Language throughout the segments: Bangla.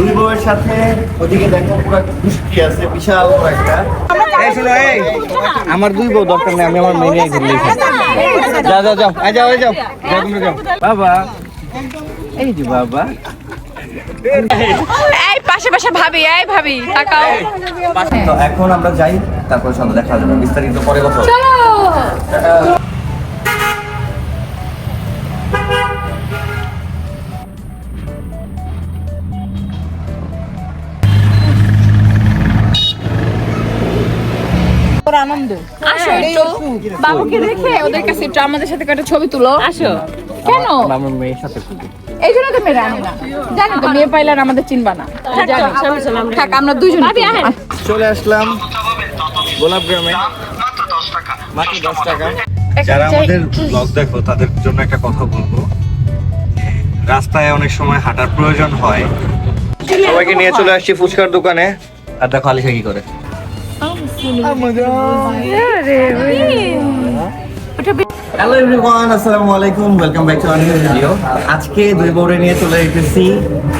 দুই বউয়ের সাথে ওদিকে দেখো পুরো বৃষ্টি আছে বিশাল বড় একটা। এই শোনো এই! আমার দুই বউ দরকার নেই আমি আমার মেয়ে ঘুরলে যাও যাও যাও আই যাও আই যাও যাও তোমরা যাও। বাবা এই যে বাবা। এই পাশে পাশে ভাবি এই ভাবি তাকাও। তো এখন আমরা যাই তারপর সন্ধ্যা দেখা যাবে বিস্তারিত পরে কথা চলো আসো একটু। বাবুকে রেখে ওদের কাছে একটু আমাদের সাথে একটা ছবি তুলো। আসো। কেন? আমার- মেয়ের সাথে এই জন্য তো মেয়ে আনে না। জানি তো মেয়ে পাইলে আর আমাদের চিনবা না। থাক আমরা দুজন চলে আসলাম গোলাপ গ্রামে। মাত্র দশ টাকা। যারা আমাদের ব্লগ দেখো তাদের জন্য একটা কথা বলব। রাস্তায় অনেক সময় হাঁটার প্রয়োজন হয়। সবাইকে নিয়ে চলে আসছি ফুচকার দোকানে। আর দেখো আলিশা কি করে। হ্যালো এভরিওয়ান আসসালামু আলাইকুম welcome back to another video আজকে দুই বউরে নিয়ে চলে এসেছি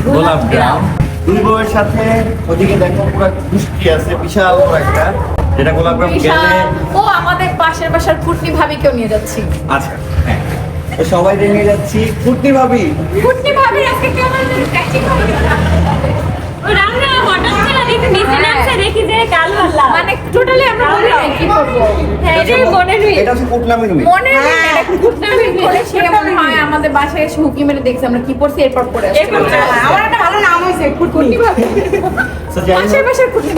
গোলাপ গ্রাম। দুই বউয়ের সাথে ওদিকে দেখো পুরো বৃষ্টি আছে বিশাল বড় একটা। যেটা গোলাপ গ্রাম গেলে ও আমাদের পাশের বাসার কুটনি ভাবিকেও নিয়ে যাচ্ছি। আচ্ছা হ্যাঁ। তো সবাই নিয়ে যাচ্ছি। ফুটনি ভাবি। কুটনি ভাবি আজকে কেমন ট্যাক্সি রান্না হঠাৎ করে নিচে নামছে দেখি যে কাল হল্লা মানে টোটালি আমরা বলি কি করব? এটাই মনে নেই। এটা হচ্ছে কুটনামি তুমি মনে নেই এটা কুটনি করে সে মনে হয় আমাদের বাসায় এসে হুকি মেরে দেখছে আমরা কি পড়ছি এরপর পড়ে। আমার একটা ভালো নাম হয়েছে ভাবি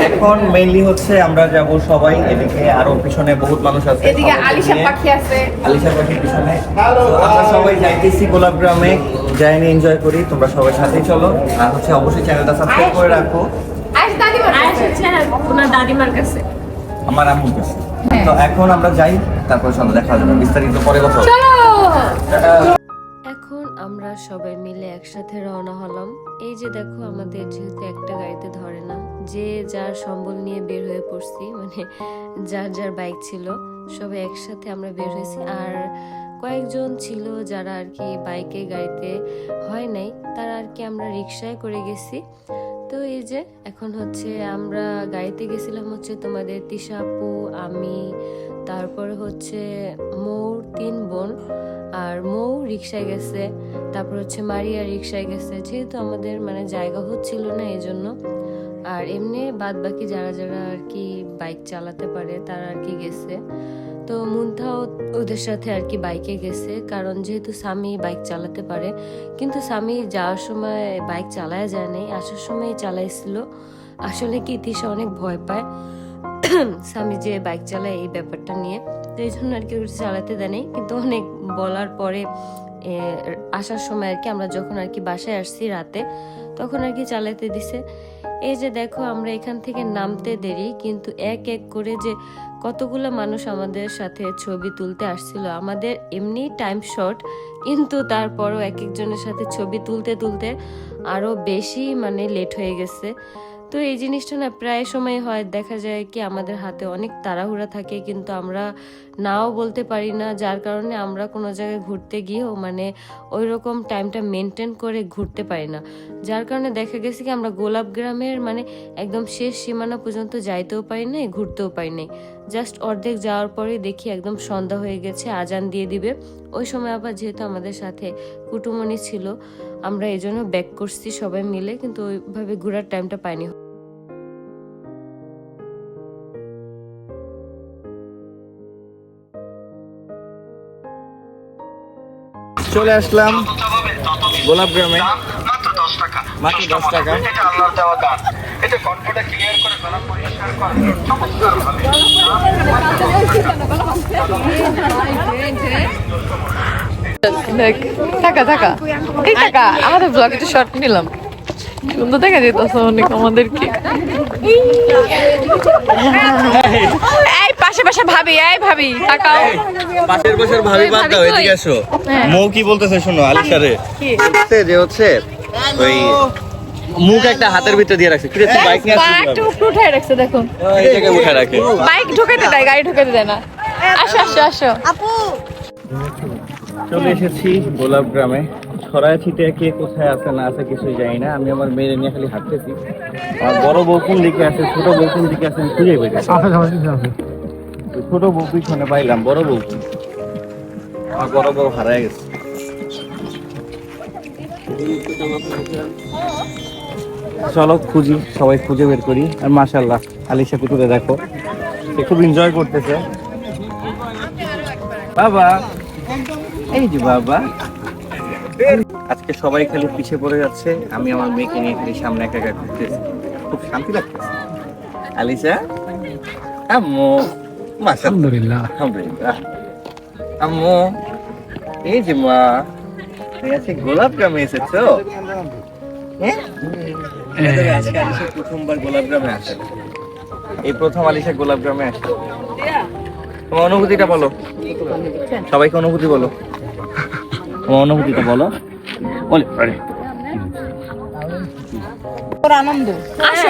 এখন মেইনলি হচ্ছে আমরা যাব সবাই এদিকে আরও পিছনে বহুত মানুষ আছে। এদিকে আলিশা পাখি আছে। আলিশা পাখির পিছনে। তো আমরা সবাই যাইতেছি গোলাপ গ্রামে। যাই এনজয় করি তোমরা সবাই সাথেই চলো। আর হচ্ছে অবশ্যই চ্যানেলটা সাবস্ক্রাইব করে রাখো আইস দাদিমা আয়াস হচ্ছে ওনার দাদিমার কাছে? আমার আম্মুর কাছে। হ্যাঁ। তো এখন আমরা যাই তারপর সন্ধ্যা দেখা যাবে বিস্তারিত পরে কথা চলো! এখন আমরা সবাই মিলে একসাথে রওনা হলাম। এই যে দেখো আমাদের যেহেতু একটা গাড়িতে ধরে না যে যার সম্বল নিয়ে বের হয়ে পড়ছি মানে যার যার বাইক ছিল সবাই একসাথে আমরা বের হয়েছি। আর কয়েকজন ছিল যারা আর কি বাইকে গাড়িতে হয় নাই তারা আর কি আমরা রিক্সায় করে গেছি। তো এই যে, এখন হচ্ছে আমরা গাড়িতে গেছিলাম হচ্ছে তোমাদের তিশা আপু, আমি, তারপরে হচ্ছে মৌর তিন বোন, আর মৌ রিক্সায় গেছে, তারপর হচ্ছে মারিয়া রিক্সায় গেছে। যেহেতু আমাদের মানে জায়গা হচ্ছিল না এই জন্য আর এমনি বাদ বাকি যারা যারা আর কি বাইক চালাতে পারে তারা আর কি গেছে। তো মুন্থাও ওদের সাথে আর কি বাইকে গেছে। কারণ যেহেতু স্বামী বাইক চালাতে পারে, কিন্তু স্বামী যাওয়ার সময় বাইক চালায় যায় নাই, আসার সময় চালাইছিল। আসলে কি, তিশা অনেক ভয় পায় স্বামী যে বাইক চালায় এই ব্যাপারটা নিয়ে। তো এই জন্য আর কি চালাতে দেয়নি কিন্তু অনেক বলার পরে আসার সময় আর কি আমরা যখন আর কি বাসায় আসছি রাতে, তখন আর কি চালাতে দিছে। এই যে দেখো, আমরা এখান থেকে নামতে দেরি, কিন্তু এক এক করে যে কতগুলো মানুষ আমাদের সাথে ছবি তুলতে আসছিল। আমাদের এমনি টাইম শর্ট কিন্তু তারপরও এক একজনের সাথে ছবি তুলতে তুলতে আরও বেশি মানে লেট হয়ে গেছে। তো এই জিনিসটা না প্রায় সময় হয়, দেখা যায় কি আমাদের হাতে অনেক তাড়াহুড়া থাকে, কিন্তু আমরা নাও বলতে পারি না, যার কারণে আমরা কোনো জায়গায় ঘুরতে গিয়েও মানে ওই রকম টাইমটা মেনটেন করে ঘুরতে পারি না। যার কারণে দেখা গেছে কি আমরা গোলাপ গ্রামের মানে একদম শেষ সীমানা পর্যন্ত যাইতেও পারি নাই, ঘুরতেও পারি নাই। জাস্ট অর্ধেক যাওয়ার পরে দেখি একদম সন্ধ্যা হয়ে গেছে আজান দিয়ে দিবে। ওই সময় আবার যেহেতু আমাদের সাথে কুটুমনি ছিল আমরা এই জন্য ব্যাক করছি সবাই মিলে কিন্তু ওইভাবে ঘোরার টাইমটা পাইনি। চলে আসলাম গোলাপ গ্রামে। মাত্র দশ টাকা। এটা আল্লাহর দেওয়া দান। এটা কণ্ঠটা ক্লিয়ার করে গলা পরিষ্কার করে। চমৎকার ভাবে দেখ টাকা টাকা এই টাকা আমাদের ব্লগ একটু শর্ট নিলাম। সুন্দর দেখা যেতেছে অনেক আমাদেরকে। এই পাশে পাশে ভাবি এই ভাবি তাকাও। পাশের বছর ভাবি বাদ দাও এদিকে আসো। মৌ কি বলতেছে শোনো আলিশারে? যে হচ্ছে ওই মুখ একটা হাতের ভিতরে দিয়ে রাখছে। কিরে তুই বাইক নিয়ে আসছিস একটু উঠাই রাখছে দেখুন। এই জায়গায় উঠে রাখে। বাইক ঢুকাইতে দেয় গাড়ি ঢুকাইতে দেয় না। আসো আসো আসো। আপু। চলে এসেছি গোলাপ গ্রামে। ছড়ায় ছিটে কে কোথায় আছে না আছে কিছুই জানি না। আমি আমার মেয়ের নিয়ে খালি হাঁটতেছি। আমার বড় বউ কোন দিকে আছে ছোট বউ কোন দিকে আছে আমি খুঁজে পেয়েছি ছোট বউ পিছনে পাইলাম বড় বউ। কি? আমার বড় বউ হারায় গেছে। চলো খুঁজি সবাই খুঁজে বের করি। আর মাশাল্লাহ আলিশা কুতুরে দেখো সে খুব এনজয় করতেছে। বাবা এই যে বাবা। আজকে সবাই খালি পিছিয়ে পড়ে যাচ্ছে আমি আমার মেয়েকে নিয়ে খালি সামনে একা একা ঘুরতেছি। খুব শান্তি লাগতেছে। আলিশা? আম্মু আলহামদুলিল্লাহ। আলহামদুলিল্লাহ। আম্মু এই যে মা তুমি আছে গোলাপ গ্রামে এসেছ? হ্যাঁ? আমাদের প্রথমবার গোলাপ গ্রামে এই প্রথম আলিশা গোলাপ গ্রামে আসে। তোমার অনুভূতিটা বলো। সবাইকে অনুভূতি বলো। তোমার অনুভূতিটা বলো। বলে আরে। আনন্দ? আসো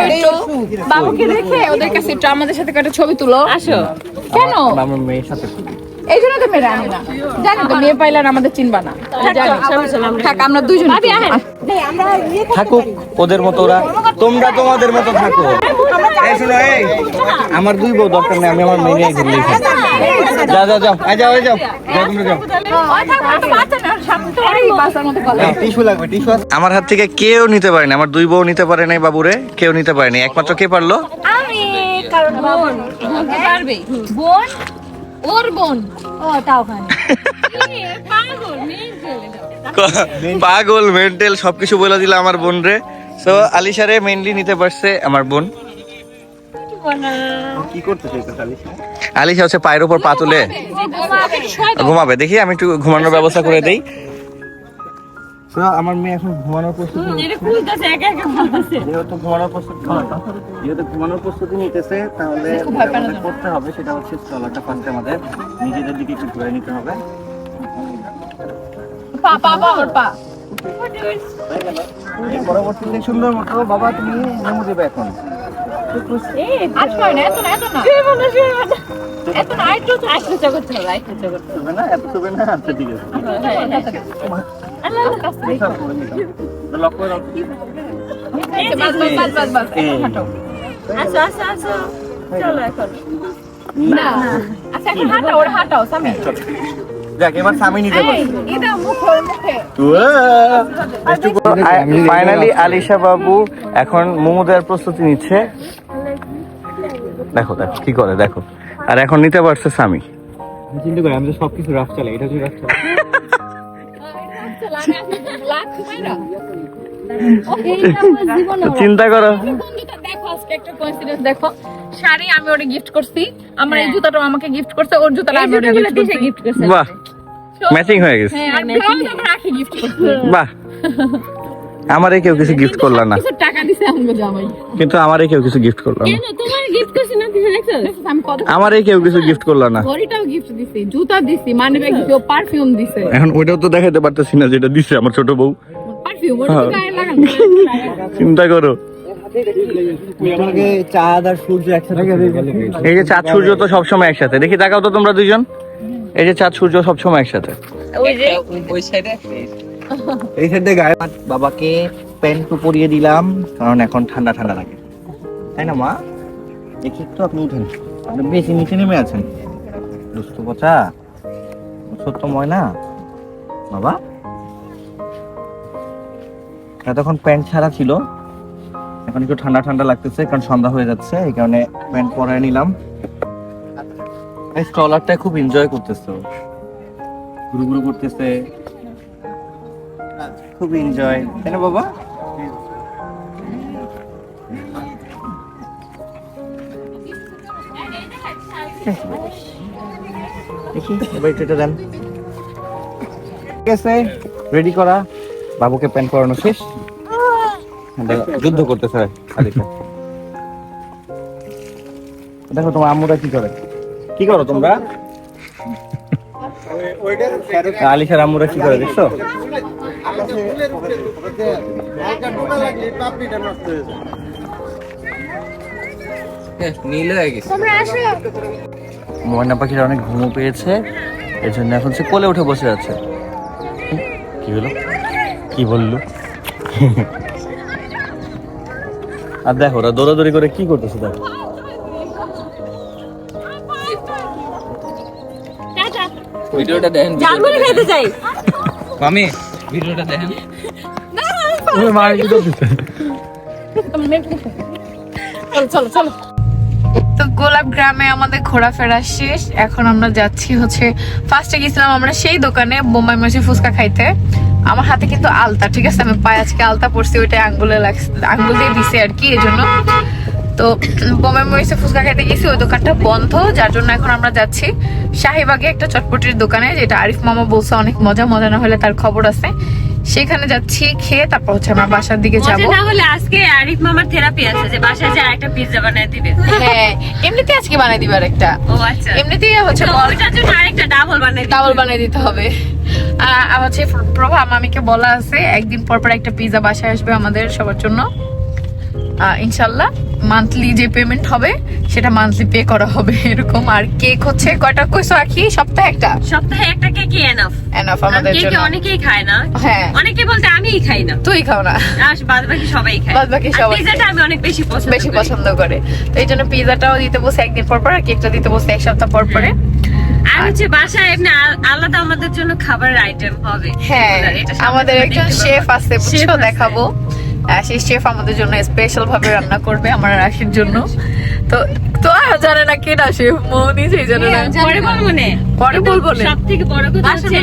বাবুকে রেখে ওদের কাছে একটু আমাদের সাথে একটা ছবি তুলো। আসো। কেন? আমার মেয়ের সাথে এই জন্য তো মেয়ে না। জানি তো মেয়ে পাইলে আমাদের চিনবা না। থাক আমরা দুজন থাকুক ওদের মতো ওরা। তোমরা তোমাদের মতো থাকো। এই শোনো এই। আমার দুই বউ দরকার নেই আমি আমার মেয়ে নিয়ে ঘুরলে যাও। যাও যাও এই যাও। যাও তোমরা আমার হাত থেকে কেউ নিতে পারেনি আমার দুই বউ নিতে পারে নাই বাবুরে। কেউ নিতে পারেনি একমাত্র কে পারল? আমি কারণ বোন। পারবে? বোন ওর বোন। ও তাও খান পাগল মেন্টাল সবকিছু বলে দিল আমার বোন রে। সো আলিশারে মেইনলি নিতে পারছে আমার বোন। কি করতে আলিশা? হচ্ছে পায়ের উপর পা তুলে। ঘুমাবে। দেখি আমি একটু ঘুমানোর ব্যবস্থা করে দেই। আমার মেয়ে এখন ঘুমানোর প্রস্তুতি একা একা যেহেতু ঘুমানোর প্রস্তুতি যেহেতু ঘুমানোর প্রস্তুতি নিতেছে তাহলে করতে হবে সেটা হচ্ছে চলাটা ফার্স্টে আমাদের। নিজেদের দিকে একটু ঘুরে নিতে হবে। পা পা পা পা। পরবর্তীতে সুন্দর মতো বাবা তুমি নেমে দেবে এখন। হয় এত না এত না আচ্ছা ঠিক আছে ফাইনালি আলিশা বাবু এখন মোমো দেওয়ার প্রস্তুতি নিচ্ছে। দেখো দেখো, কি করে, দেখো। আর এখন নিতে পারছে স্বামী। চিন্তা করে আমি তো সবকিছু রাফ চালাই এটা তুই রাফ চালাই চিন্তা করো। দেখো আজকে একটা কোইন্সিডেন্স দেখো। শাড়ি আমি ওরে গিফট করছি। আমার এই জুতাটাও আমাকে গিফট করছে ওর জুতাটা আমি ওরে গিফট করছি। বাহ ম্যাচিং হয়ে গেছে। হ্যাঁ আর ব্লাউজ আমার গিফট করছে। বাহ। আমারে কেউ কিছু গিফট করল না। টাকা দিছে আমাকে জামাই। কিন্তু আমারে কেউ কিছু গিফট করল না। কেন? তোমার গিফট করছি না তুমি দেখছ? আমি কত আমারে কেউ কিছু গিফট করল না। ঘড়িটাও গিফট দিছি জুতা দিছি মানি ব্যাগ দিছি পারফিউম দিছে। এখন ওইটাও তো দেখাতে পারতেছি না যেটা দিছে আমার ছোট বউ। পারফিউম ওর হ্যাঁ। তো গায়ে লাগানো চিন্তা করো। চাঁদ আর সূর্য একসাথে এই যে চাঁদ সূর্য তো সবসময় একসাথে। দেখি তাকাও তো তোমরা দুইজন। এই যে চাঁদ সূর্য সবসময় একসাথে। ওই যে ওই সাইডে এই সাইডে গায়ে বাবাকে প্যান্ট পরিয়ে দিলাম, কারণ এখন ঠান্ডা ঠান্ডা লাগে। তাই না, মা? দেখি আপনি উঠেন। আপনি বেশি নিচে নেমে আছেন। দুস্থ সত্য বাবা? এতক্ষণ প্যান্ট ছাড়া ছিল। এখন একটু ঠান্ডা ঠান্ডা লাগতেছে, কারণ সন্ধ্যা হয়ে যাচ্ছে, এই কারণে প্যান্ট পরায় নিলাম। এই স্ট্রলারটা খুব এনজয় করতেছে। ঘুরু ঘুরু করতেছে। খুব এনজয় তাই না বাবা? দেখি। এবার একটু এটা দেন। ঠিক আছে রেডি করা। বাবুকে প্যান্ট পরানো শেষ। দেখো, যুদ্ধ করতেছে। আলিশা দেখো তোমার আম্মুরা কি করে? কি করো তোমরা? আলিশার আম্মুরা কি করে দেখছ? ময়না পাখিরা অনেক ঘুমো পেয়েছে এর জন্য এখন সে কোলে উঠে বসে আছে। কি হলো? কি বলল? আর দেখো ওরা দৌড়াদৌড়ি করে কি করতেছে দেখো। ভিডিওটা দেখেন ভিডিওটা দেখেন। চলো চলো চলো। তো গোলাপ গ্রামে আমাদের ঘোরাফেরা শেষ। এখন আমরা যাচ্ছি হচ্ছে ফার্স্টে গেছিলাম আমরা সেই দোকানে বোম্বাই মাসি ফুচকা খাইতে। আমার হাতে কিন্তু আলতা ঠিক আছে? আমি পায়ে আজকে আলতা পরছি ওইটা আঙ্গুলে লাগছে আঙ্গুল দিয়ে দিছে আর কি এই জন্য তো বোম্বাই মরিচে ফুচকা খাইতে গেছি ওই দোকানটা বন্ধ যার জন্য এখন আমরা যাচ্ছি। শাহিবাগে একটা চটপটির দোকানে যেটা আরিফ মামা বলছে অনেক মজা মজা না হলে তার খবর আছে। সেখানে যাচ্ছি খেয়ে তারপর হচ্ছে আমার বাসার দিকে যাব। না হলে আজকে আরিফ মামার থেরাপি আছে যে বাসায় যে একটা পিৎজা বানায় দিবে। হ্যাঁ এমনিতে আজকে বানাই দিবে একটা ও আচ্ছা। এমনিতেই হচ্ছে তো জন্য আরেকটা ডাবল বানায় ডাবল বানিয়ে দিতে হবে। আহ, আর হচ্ছে প্রভা মামিকে বলা আছে একদিন পর পর একটা পিজা বাসায় আসবে আমাদের সবার জন্য। ইনশাল্লাহ মান্থলি যে পেমেন্ট হবে সেটা মান্থলি পে করা হবে এরকম। আর কেক হচ্ছে কয়টা? কইছো আখি সপ্তাহে একটা? সপ্তাহে একটা কেক এনাফ এনাফ আমাদের জন্য। অনেকেই খায় না। হ্যাঁ। অনেকে বলতে আমিই খাই না। তুই খাও না। আর বাদ বাকি সবাই খায়। বাদবাকি আর সবাই পিৎজাটা আমি অনেক বেশি পছন্দ বেশি পছন্দ করে। তো এই জন্য পিজাটাও দিতে বসে একদিন পর পর আর কেকটা দিতে বসে এক সপ্তাহ পর পরে। আর হচ্ছে বাসায় এমনি আলাদা আমাদের জন্য খাবারের আইটেম হবে। হ্যাঁ এটা আমাদের একজন শেফ আছে বুঝছ। দেখাবো। শেফ আমাদের জন্য স্পেশাল ভাবে রান্না করবে আমার রাশির জন্য। তো তো আর জানে না কেনা শেফ মৌনি সেই জানে না। পরে বলব নে। পরে বলব নে। সব থেকে বড় কথা হচ্ছে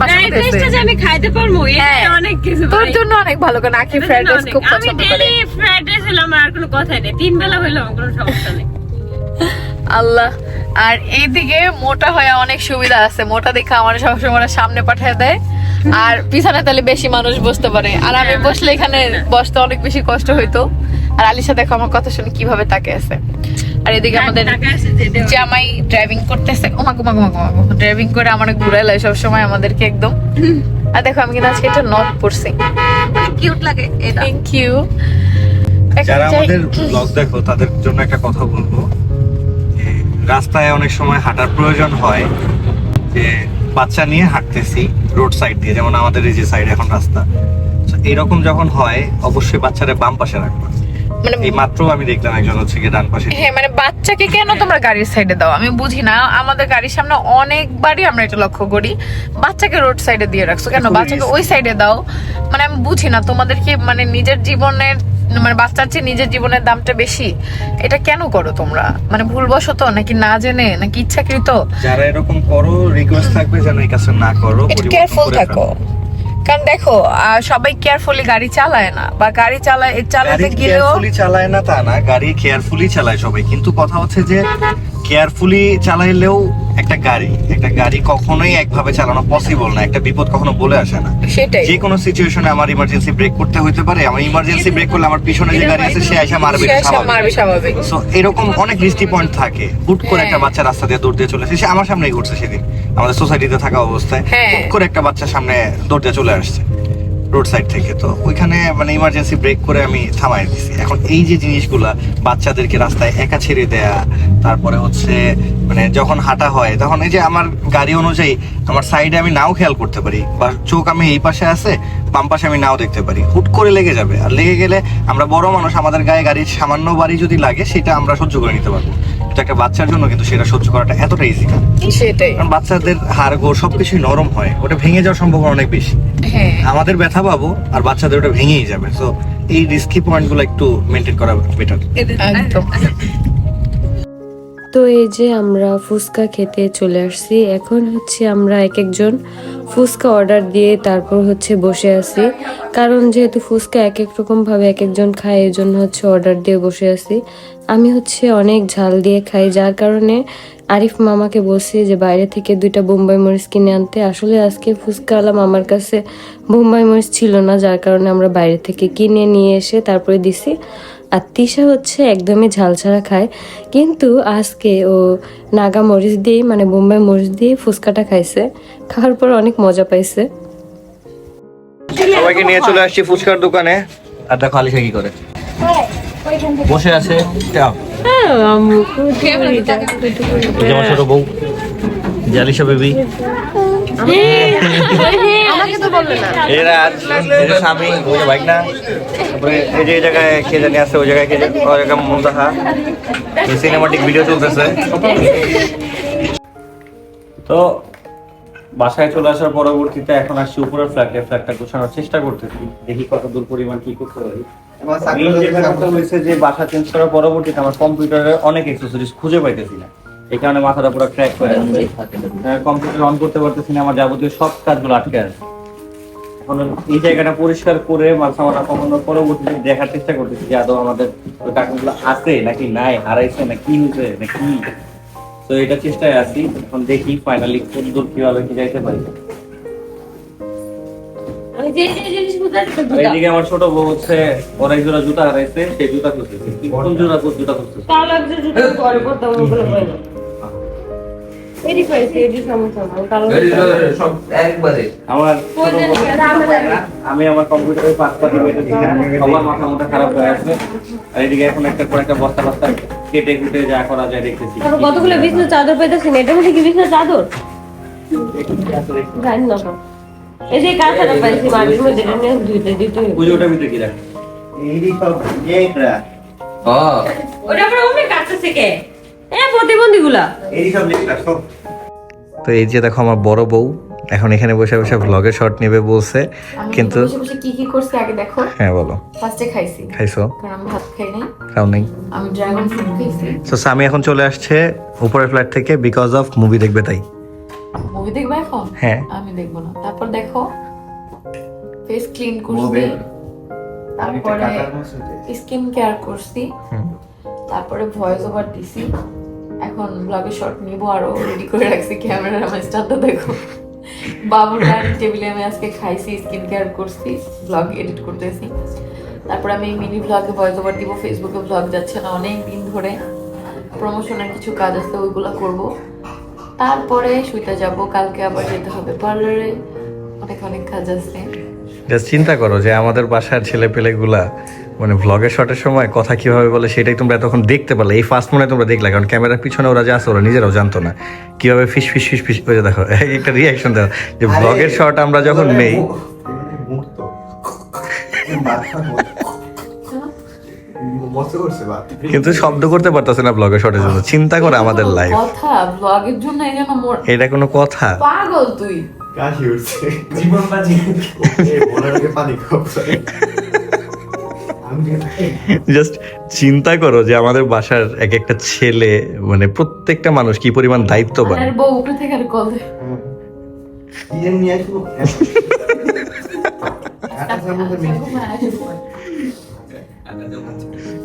বাসার ফ্রাইড রাইসটা আছে। যে আমি খাইতে পারব এটা হ্যাঁ। অনেক কিছু তোর জন্য অনেক ভালো কারণ এটার ফ্রাইড রাইস খুব পছন্দ করে। ডেলি ফ্রাইড রাইস হলে আমার আর কোনো কথাই নেই। তিন বেলা হইলে আমার কোনো সমস্যা নেই। আল্লাহ। আর এইদিকে মোটা হয়ে অনেক সুবিধা আছে। মোটা দেখে আমার সবসময় ওরা সামনে পাঠিয়ে দেয়। আর পিছনে তাহলে বেশি মানুষ বসতে পারে। আর আমি বসলে এখানে বসতে অনেক বেশি কষ্ট হইতো। আর আলিশা দেখো আমার কথা শুনে কীভাবে তাকে আছে। আর এদিকে আমাদের যে দেওয়া। জামাই ড্রাইভিং করতেছে। ওমা গোমা গোমা গোমা ড্রাইভিং করে আমার ঘুরাইলে সব সময় আমাদেরকে একদম। আর দেখো আমি কিন্তু আজকে একটা নট পড়ছি কিউট লাগে থ্যাংক ইউ যারা আমাদের ব্লগ দেখো তাদের জন্য একটা কথা বলব। রাস্তায় অনেক সময় হাঁটার প্রয়োজন হয় যে বাচ্চা নিয়ে হাঁটতেছি রোড সাইড দিয়ে যেমন আমাদের এই যে সাইড এখন রাস্তা। এরকম যখন হয় অবশ্যই বাচ্চারা বাম পাশে রাখবা। মানে এই মাত্র আমি দেখলাম একজন হচ্ছে ডান পাশে হ্যাঁ মানে বাচ্চাকে কেন তোমরা গাড়ির সাইডে দাও? আমি বুঝি না। আমাদের গাড়ির সামনে অনেকবারই আমরা এটা লক্ষ্য করি। বাচ্চাকে রোড সাইডে দিয়ে রাখছো কেন? বাচ্চাকে ওই সাইডে দাও। মানে আমি বুঝি না তোমাদের কি মানে নিজের জীবনের মানে বাচ্চার চেয়ে নিজের জীবনের দামটা বেশি এটা কেন করো তোমরা? মানে ভুলবশত নাকি না জেনে নাকি ইচ্ছাকৃত? যারা এরকম করো রিকোয়েস্ট থাকবে যেন এই কাছে না করো কেয়ারফুল থাকো। কারণ দেখো সবাই কেয়ারফুলি গাড়ি চালায় না বা গাড়ি চালায় চালাতে গেলেও কেয়ারফুলি চালায় না তা না গাড়ি কেয়ারফুলি চালায় সবাই। কিন্তু কথা হচ্ছে যে কেয়ারফুলি চালাইলেও একটা গাড়ি একটা গাড়ি কখনোই একভাবে চালানো পসিবল না একটা বিপদ কখনো বলে আসে না। সেটাই। যে কোনো সিচুয়েশনে আমার ইমার্জেন্সি ব্রেক করতে হইতে পারে আমার ইমার্জেন্সি ব্রেক করলে আমার পিছনে যে গাড়ি আছে সে মারবে এসে মারবে স্বাভাবিক। সো এরকম অনেক রিস্কি পয়েন্ট থাকে। হুট করে হ্যাঁ। একটা বাচ্চা রাস্তা দিয়ে দৌড় দিয়ে চলে আসে সে আমার সামনেই ঘুরছে সেদিন। আমাদের সোসাইটিতে থাকা অবস্থায় হ্যাঁ। হুট করে একটা বাচ্চা সামনে দৌড় দিয়ে চলে আসছে। রোড সাইড থেকে, তো ওইখানে মানে ইমার্জেন্সি ব্রেক করে আমি থামাই দিছি। এখন এই যে জিনিসগুলা বাচ্চাদেরকে রাস্তায় একা ছেড়ে দেয়া, তারপরে হচ্ছে মানে যখন হাঁটা হয়, তখন এই যে আমার গাড়ি অনুযায়ী আমার সাইডে আমি নাও খেয়াল করতে পারি, বা চোখ আমি এই পাশে আছে, বাম পাশে আমি নাও দেখতে পারি। হুট করে লেগে যাবে। আর লেগে গেলে আমরা বড় মানুষ, আমাদের গায়ে গাড়ির সামান্য বাড়ি যদি লাগে, সেটা আমরা সহ্য করে নিতে পারব। কিন্তু একটা বাচ্চার জন্য কিন্তু সেটা সহ্য করাটা এতটা ইজি না। সেটাই। কারণ বাচ্চাদের হাড় গোড় সবকিছুই নরম হয় ওটা ভেঙে যাওয়ার সম্ভাবনা অনেক বেশি। হ্যাঁ। আমাদের ব্যথা পাবো আর বাচ্চাদের ওটা ভেঙেই যাবে। তো এই রিস্কি পয়েন্টগুলো একটু মেনটেন করা বেটার তো এই যে আমরা ফুচকা খেতে চলে আসছি। এখন হচ্ছে আমরা এক একজন ফুচকা অর্ডার দিয়ে তারপর হচ্ছে বসে আছি। কারণ যেহেতু ফুচকা এক এক রকম ভাবে এক একজন খায় এই জন্য হচ্ছে অর্ডার দিয়ে বসে আছি। আমি হচ্ছে অনেক ঝাল দিয়ে খাই, যার কারণে আরিফ মামাকে বলছি যে বাইরে থেকে দুইটা বোম্বাই মরিচ কিনে আনতে। আসলে আজকে ফুচকা আলাম আমার কাছে বোম্বাই মরিচ ছিল না, যার কারণে আমরা বাইরে থেকে কিনে নিয়ে এসে তারপরে দিছি। আর তিশা হচ্ছে একদমই ঝাল ছাড়া খায়। কিন্তু আজকে ও নাগা মরিচ দিয়ে মানে বোম্বাই মরিচ দিয়ে ফুচকাটা খাইছে। খাওয়ার পর অনেক মজা পাইছে। সবাইকে নিয়ে চলে আসছি ফুচকার দোকানে। আর দেখো আলিশা কি করে? বসে আছে। যাও। এই যে আমার ছোট বউ জালিশা বেবি। এরা আজ এই যে স্বামী ওই বাইক না তারপরে এই যে জায়গায় কে জানি আছে ওই জায়গায় কে ওই জায়গায় মুন্তাহা সিনেমাটিক ভিডিও চলতেছে। তো বাসায় চলে আসার পরবর্তীতে এখন আসছি উপরের ফ্ল্যাটে। ফ্ল্যাটটা গোছানোর চেষ্টা করতেছি। দেখি কত দূর পরিমাণ কি করতে পারি। যে বাসা চেঞ্জ করার পরবর্তীতে আমার কম্পিউটারের অনেক এক্সেসরিজ খুঁজে পাইতেছি না। এই কারণে মাথাটা পুরো ট্র্যাক করে আছে কম্পিউটার অন করতে পারতেছি না আমার যাবতীয় সব কাজগুলো আটকে আছে। এখন এই জায়গাটা পরিষ্কার করে মাথা মাথা কমানোর পরবর্তীতে দেখার চেষ্টা করতেছি যে আদৌ আমাদের ওই কার্টুনগুলো আছে নাকি নাই হারাইছে না কি হয়েছে না কি? তো এটা চেষ্টায় আছি এখন দেখি ফাইনালি কোন দূর কীভাবে কি যাইতে পারি। এইদিকে আমার ছোট বউ হচ্ছে ওর এক জোড়া জুতা হারাইছে সেই জুতা খুঁজতেছে। কোন জোড়া জুতা খুঁজতেছে? আমি আমার কম্পিউটারে পাঁচ পাতি পেতেছি সবার মাথা মাথা খারাপ হয়ে আছে। আর এদিকে এখন একটা করে একটা বস্তা বস্তা কেটে কুটে যা করা যায় দেখতেছি। কতগুলো বিছনা চাদর পাইতেছেন এটার মধ্যে কি বিছনা চাদর? জানি না এই যে কাঁথাটা পাইছি বাড়ির মধ্যে ভিতরে কি রাখে ওটা আবার অমনি কাটতেছে কে এ প্রতিবন্ধীগুলা। তো এই যে দেখো আমার বড় বউ এখন এখানে বসে বসে ভ্লগের শট নেবে বলছে কিন্তু বসে কি কি করছি আগে দেখো। হ্যাঁ বলো। ফার্স্টে খাইছি। খাইছো? কারণ আমি ভাত খাই নাই। খাও নেই? আমি ড্রাগন ফ্রুট খাইছি। তো স্বামী এখন চলে আসছে উপরের ফ্ল্যাট থেকে বিকজ অফ মুভি দেখবে তাই। মুভি দেখবে এখন? হ্যাঁ। আমি দেখব না। তারপর দেখো ফেস ক্লিন করছি। তারপরে স্কিন কেয়ার করছি। তারপরে ভয়েস ওভার দিছি। এখন ব্লগে শট নিব আরও রেডি করে রাখছি ক্যামেরার আমার স্ট্যান্ডটা দেখো। বাবুর ডাইনিং টেবিলে আমি আজকে খাইছি স্কিন কেয়ার করছি ব্লগ এডিট করতেছি। তারপর আমি মিনি ব্লগে ভয়েস ওভার দিব ফেসবুকে ব্লগ যাচ্ছে না অনেক দিন ধরে। প্রমোশনের কিছু কাজ আছে, ওইগুলো করব। তারপরে শুইতে যাব, কালকে আবার যেতে হবে পার্লারে অনেক অনেক কাজ আছে। চিন্তা করো যে আমাদের বাসার ছেলে পেলেগুলা মানে ভ্লগের শটের সময় কথা কীভাবে বলে সেটাই তোমরা তখন দেখতে পারলে। এই ফার্স্ট মনে তোমরা দেখলে কারণ ক্যামেরার পিছনে ওরা যা আছে ওরা নিজেরাও জানতো না। কীভাবে ফিস ফিস ফিস ফিস করে দেখো একটা রিয়াকশন দেখো যে ভ্লগের শট আমরা যখন নেই কিন্তু শব্দ করতে পারতেছে না ব্লগের শটের জন্য। চিন্তা করে আমাদের লাইফ কথা ব্লগের জন্য এই জন্য এটা কোনো কথা। পাগল তুই। কাশি উঠছে। জীবন বাজি পানি খাওয়া। জাস্ট চিন্তা করো যে আমাদের বাসার এক একটা ছেলে মানে প্রত্যেকটা মানুষ কি পরিমাণ দায়িত্ববান আর বউ উপরে থেকে আর কল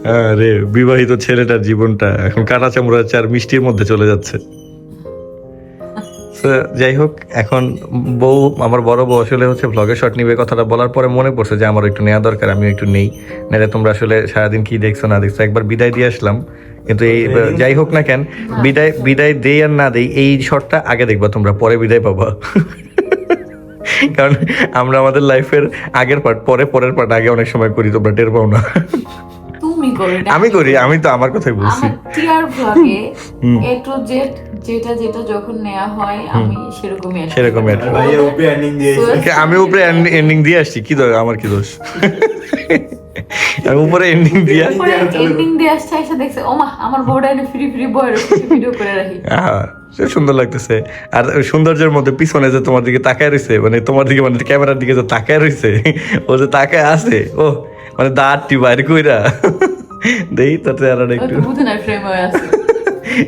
আরে বিবাহিত ছেলেটার জীবনটা এখন কাটা চামড়া চার মিষ্টির মধ্যে চলে যাচ্ছে। তো যাই হোক এখন বউ আমার বড় বউ আসলে হচ্ছে ভ্লগে শট নিবে কথাটা বলার পরে মনে পড়ছে যে আমার একটু নেওয়া দরকার আমিও একটু নেই। নাহলে তোমরা আসলে সারাদিন কি দেখছ না দেখছ একবার বিদায় দিয়ে আসলাম। কিন্তু এই যাই হোক না কেন বিদায় বিদায় দেই আর না দেই এই শটটা আগে দেখবা তোমরা পরে বিদায় পাবা। কারণ আমরা আমাদের লাইফের আগের পার্ট পরে পরের পার্ট আগে অনেক সময় করি তোমরা টের পাও না। তুমি করো আমি করি আমি তো আমার কথাই বলছি। আমার টিআর ব্লগে এ টু জেড যেটা যেটা যখন নেওয়া হয় আমি সেরকমই সেরকমই। ভাইয়া উপরে এন্ডিং দিয়ে আমি উপরে এন্ডিং দিয়ে আসছি কি দোষ আমার কি দোষ? উপরে এন্ডিং দিয়ে এন্ডিং দিয়ে আসছে এসে দেখছে ওমা আমার বউটা এনে ফ্রি ফ্রি বয়ের ভিডিও করে রাখি। সে সুন্দর লাগতেছে। আর ওই সৌন্দর্যের মধ্যে পিছনে যে তোমার দিকে তাকায় রয়েছে মানে তোমার দিকে মানে ক্যামেরার দিকে যে তাকায় রয়েছে ও যে তাকায় আছে ও মানে দাঁতটি বাইরে কইরা। দেই তাতে আর ও একটু। বুঝে না ফ্রেম হয়ে আছে।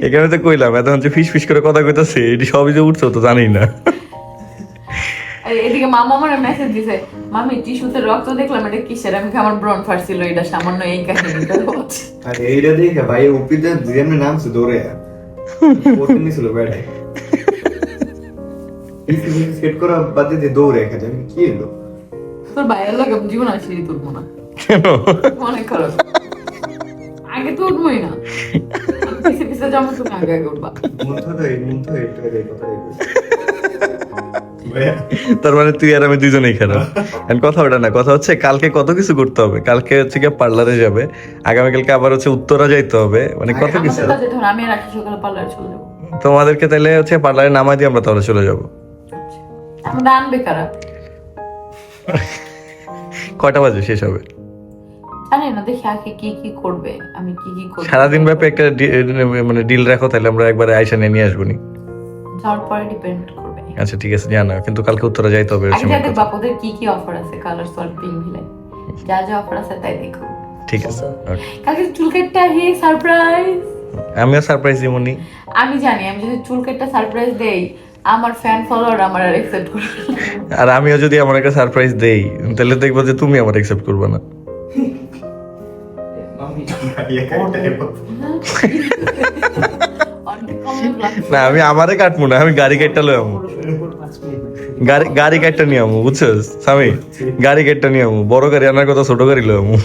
এখানে তো কইলাম এখন যে ফিস ফিস করে কথা কইতাছে এটি সবই যে উঠছে তো জানি না। আর এদিকে মামা আমার মেসেজ দিছে মামি টিস্যুতে রক্ত দেখলাম এটা কিসের? আমি আমার ব্রন ফাটছিল এটা সামান্য এই কাহিনীটা হচ্ছে। আর এইটা দেখে ভাই উপিতে যেমনি নামছে দৌড়ে। ওখানে নিছিল বেড়ায়। সেট করা বাদে দিয়ে দৌড়ে এখানে আমি কি এলো? তোর বাইরের লোক জীবন আসি তুলবো না কেন? অনেক খারাপ আগে তো উঠবোই না। পিছে পিছে যাব তুমি আগে আগে উঠবা। তার মানে তুই আর আমি দুজনেই খারাপ। এখন কথা ওটা না কথা হচ্ছে কালকে কত কিছু করতে হবে? কালকে হচ্ছে গিয়ে পার্লারে যাবে আগামীকালকে আবার হচ্ছে উত্তরা যাইতে হবে মানে কত কিছু? আমি রাখি সকালে পার্লার চলে যাব। তোমাদেরকে তাহলে হচ্ছে পার্লারে নামাই দিয়ে আমরা তাহলে চলে যাব। আমাদের আনবে কারা কয়টা বাজে? শেষ হবে। জানি না দেখি আগে কি কি করবে আমি কি কি করব। সারাদিন ব্যাপী একটা ডি- মানে ডিল রাখো তাহলে আমরা একবার আইসা নিয়ে নিয়ে আসব নি যাওয়ার পরে ডিপেন্ড করবে। আচ্ছা ঠিক আছে জানা কিন্তু কালকে উত্তরে যাইতে হবে আগে এরকম বাপুদের কি কি অফার আছে কালার পিঙ্ক যা যা অফার আছে তাই দেখো। ঠিক আছে কালকে চুল কেটটা হে সারপ্রাইজ আমিও সারপ্রাইজ দিমনি। আমি জানি আমি যদি চুল কেটটা সারপ্রাইজ দেই আমার ফ্যান ফলোয়ার আমার আর অ্যাকসেপ্ট করবে আর আমিও যদি আমার একটা সারপ্রাইজ দেই তাহলে দেখব যে তুমি আমার অ্যাকসেপ্ট করবে না। না আমি আমারে কাটবো না আমি গাড়ি কাটটা লই আমু। গাড়ি গাড়ি কাটটা নিয়ে আমু বুঝছস? স্বামী গাড়ি কাটটা নিয়ে আমু বড় গাড়ি আনার কথা ছোট গাড়ি লই আমু।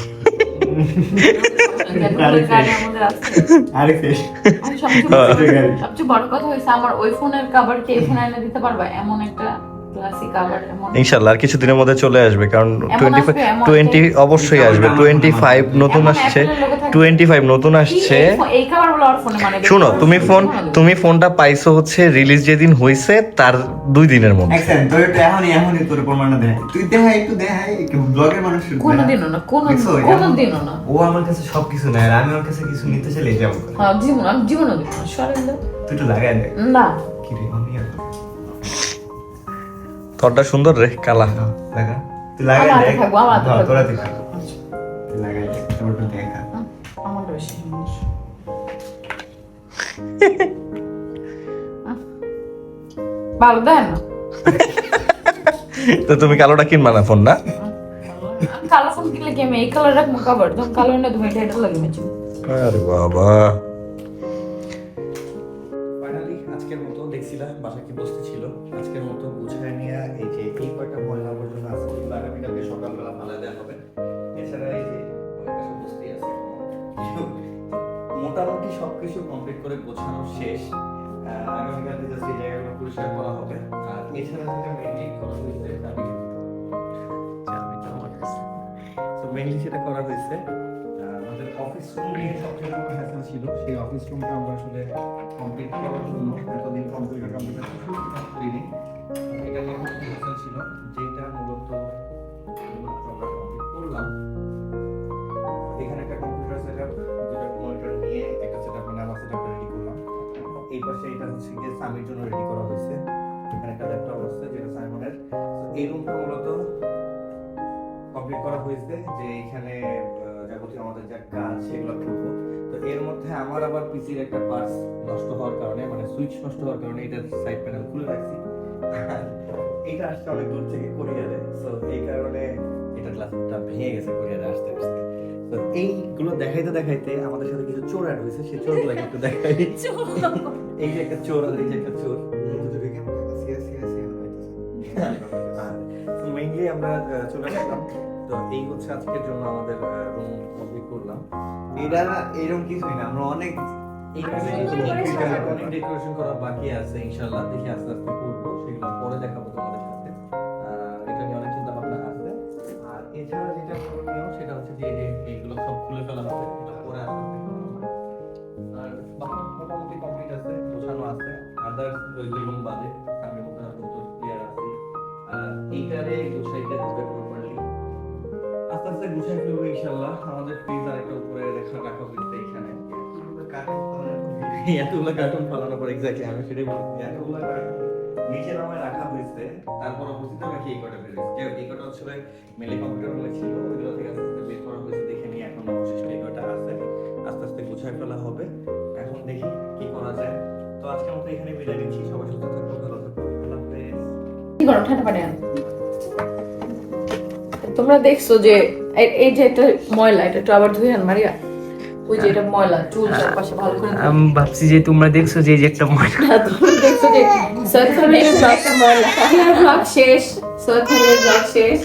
সবচেয়ে বড় কথা হয়েছে আমার ওই ফোনের কভার কে ফোনে এনে দিতে পারবা? এমন একটা ইনশাল্লাহ আর কিছুদিনের মধ্যে চলে আসবে কারণ টোয়েন্টি এমন টোয়েন্টি অবশ্যই আসবে টোয়েন্টি ফাইভ নতুন আসছে। টোয়েন্টি ফাইভ নতুন আসছে। মানে শুনো তুমি ফোন তুমি ফোনটা পাইছো হচ্ছে রিলিজ যেদিন হয়েছে তার দুই দিনের মধ্যে। না? কোনো দেখছ, এমন- কোনোদিনও না। ও আমার কাছে সবকিছু নেয় আর আমি ওর কাছে কিছু নিতে চাইলে যেমন করে জীবন আমি জীবনও দিব না সরেন দাও। তুই একটু লাগাই না। কি রে আমি আর তোরটা সুন্দর রে কালা। লাগা তুই লাগাই দেখ। হ্যাঁ, তোরা তুই তুই লাগাই দেখ একটু দেখা। আমার বেশি সমস্যা। ভালো দেন তো তুমি কালোটা কিনবা না ফোন না? কালো ফোন কিনলে কি আমি এই কালার রাখব কাবার কালো না তুমি এটা এটা লাগে মেচু আরে বাবা। তো মেনলি যেটা করা হয়েছে আমাদের অফিস রুম নিয়ে সবচেয়ে বড় ছিল। সেই অফিস রুমটা আমরা আসলে কমপ্লিট করার জন্য এতদিন কম্পিউটার কম্পিউটার করিনি এটা নিয়ে খুব ছিল, যেটা মূলত এখানে একটা কম্পিউটার নিয়ে একটা মানে হচ্ছে জন্য রেডি করা হয়েছে। একটা যেটা এই রুমটা মূলত কমপ্লিট করা হয়েছে যে এখানে যাবতীয় আমাদের যা কাজ সেগুলো করব তো এর মধ্যে আমার আবার পিসির একটা পার্টস নষ্ট হওয়ার কারণে মানে সুইচ নষ্ট হওয়ার কারণে এটার সাইড প্যানেল খুলে রাখছি। এটা আসছে অনেক দূর থেকে কোরিয়ারে সো এই কারণে এটা গ্লাসটা ভেঙে গেছে কোরিয়ারে আসতে আসতে। তো এইগুলো দেখাইতে দেখাইতে আমাদের সাথে কিছু চোর অ্যাড হয়েছে সেই চোরগুলোকে একটু দেখাই। এই যে একটা চোর আর এই যে একটা চোর। আমরা চলে আসলাম। তো এই হচ্ছে আজকের জন্য আমাদের রুম কমপ্লিট করলাম। এটা এরকম কিছুই না আমরা অনেক ডেকোরেশন করা। বাকি আছে ইনশাআল্লাহ। দেখি আস্তে আস্তে করব সেগুলো পরে দেখাবো তোমাদের সাথে। এটা নিয়ে অনেক চিন্তা ভাবনা আছে। আর এছাড়া যেটা করণীয় সেটা হচ্ছে যে এই এইগুলো সব খুলে ফেলা হবে এটা পরে। আর মোটামুটি কমপ্লিট আছে গোছানো আছে। আদার্স বাদে ক্লিয়ার আছি। এইটারে প্রপারলি আস্তে আস্তে গুছাই ফেলব ইনশাআল্লাহ। আমাদের ফ্রিজ আরেকটা উপরে রেখা রাখা হয়েছে এখানে। এতগুলো কার্টুন ফালানোর পর এক্স্যাক্টলি আমি সেটাই বলছি এতগুলো নিচে নামায় রাখা হয়েছে। তারপর বুঝতে নাকি এই কটা বের হয়েছে এই কটা আসলে মেলে কম্পিউটার ছিল ওইগুলো থেকে আস্তে আস্তে বের করা হয়েছে দেখে নিয়ে এখন অবশিষ্ট এই কটা আছে। আস্তে আস্তে গুছাই ফেলা হবে। এখন দেখি কি করা যায়। তো আজকের মতো এখানে বিদায় নিচ্ছি। সবাই সুস্থ থাকো ভালো থাকো। আল্লাহ হাফেজ। কি করো? ঠান্ডা পানি। তোমরা দেখছ যে এই- যে একটা ময়লা এটা একটু আবার ধুয়ে আন মারিয়া। ওই যে এটা ময়লা চুল চারপাশে ভালো করে আমি ভাবছি যে তোমরা দেখছ যে এই যে একটা ময়লা। তোমরা দেখছ যে ব্লগ আমার ব্লগ শেষ। ব্লগ শেষ।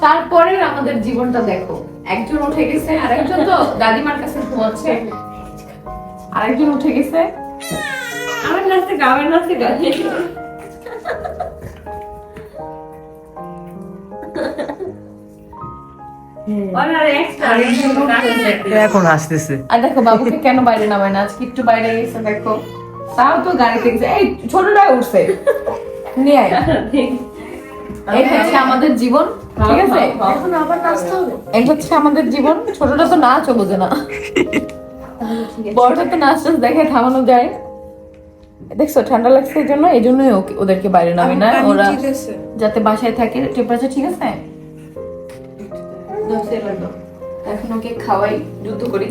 তারপরে আমাদের জীবনটা দেখো। একজন উঠে গেছে আরেকজন তো দাদিমার কাছে ঘুমাচ্ছে। আরেকজন উঠে গেছে। আমার নাচতে গা আমার নাচতে গা এখন আসতেছে আর দেখো বাবুকে কেন বাইরে নামায় না? আজকে একটু বাইরে গেছে দেখো। তাও তো গাড়িতে গেছে। এই ছোটটা উঠছে। নিয়ে আয়। এই হচ্ছে আমাদের জীবন ঠিক আছে? এখন আবার নাচতে হবে। এটা হচ্ছে আমাদের জীবন। ছোটটা তো নাচও বোঝে না। বড়টা তো নাচ টাচ দেখে থামানো যায়। দেখছ ঠান্ডা লাগছে এই জন্য এই জন্যই ওকে- ওদেরকে বাইরে নামি না। ওরা যাতে বাসায় থাকে। টেম্পারেচার ঠিক আছে? দশ লাগল। এখন ওকে খাওয়াই যুদ্ধ করি।